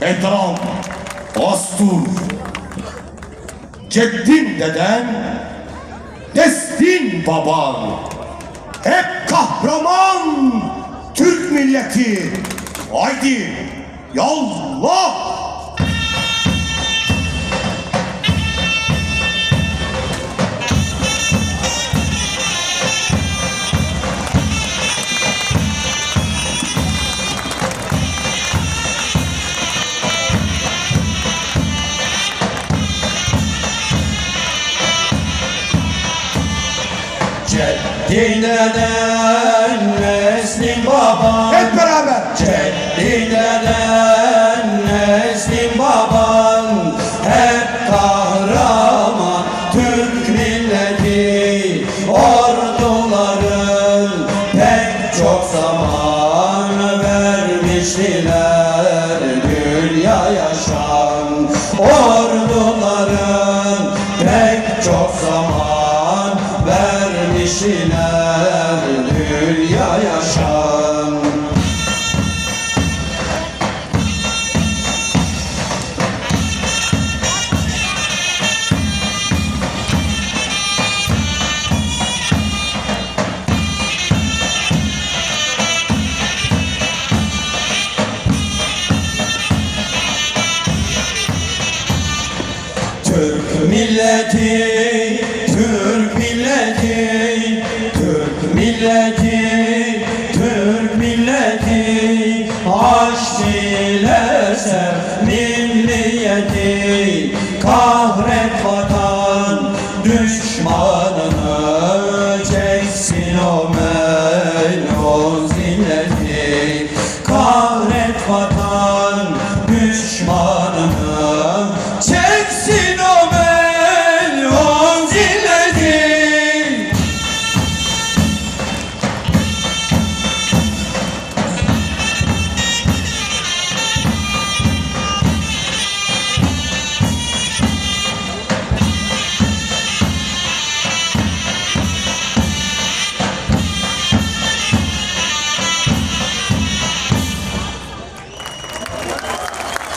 Edram, Astur, Ceddin deden, Destin baban. Hep kahraman Türk milleti. Haydi yallah. Ceddineden Neslim Baba Hep beraber. Ceddineden Türk milleti, Türk milleti, Türk milleti, Türk milleti. Aşk dilerse milliyeti Kahret vatan düşmanını Çeksin o melun zilleti. Kahret vatan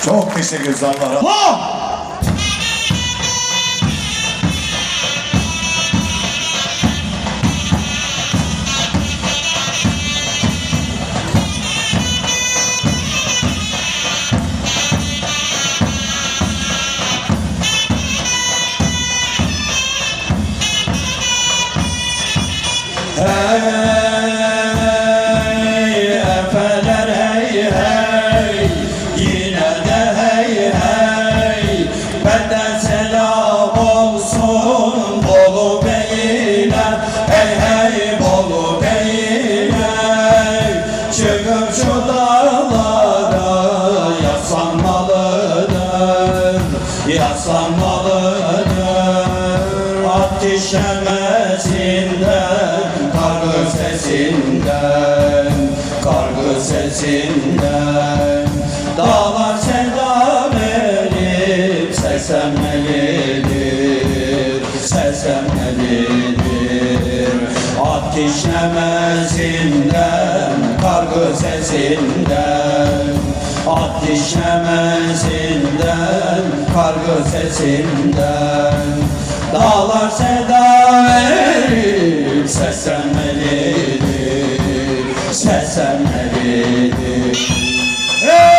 Çok teşekkür ederiz Allah'a. Allah! Hey sesinden Dağlar sevda verip Seslenmelidir Seslenmelidir Ateş emesinden Kargı sesinden. Ateş emesinden Kargı sesinden. Dağlar seda verip seslenmelidir, seslenmelidir. Hey!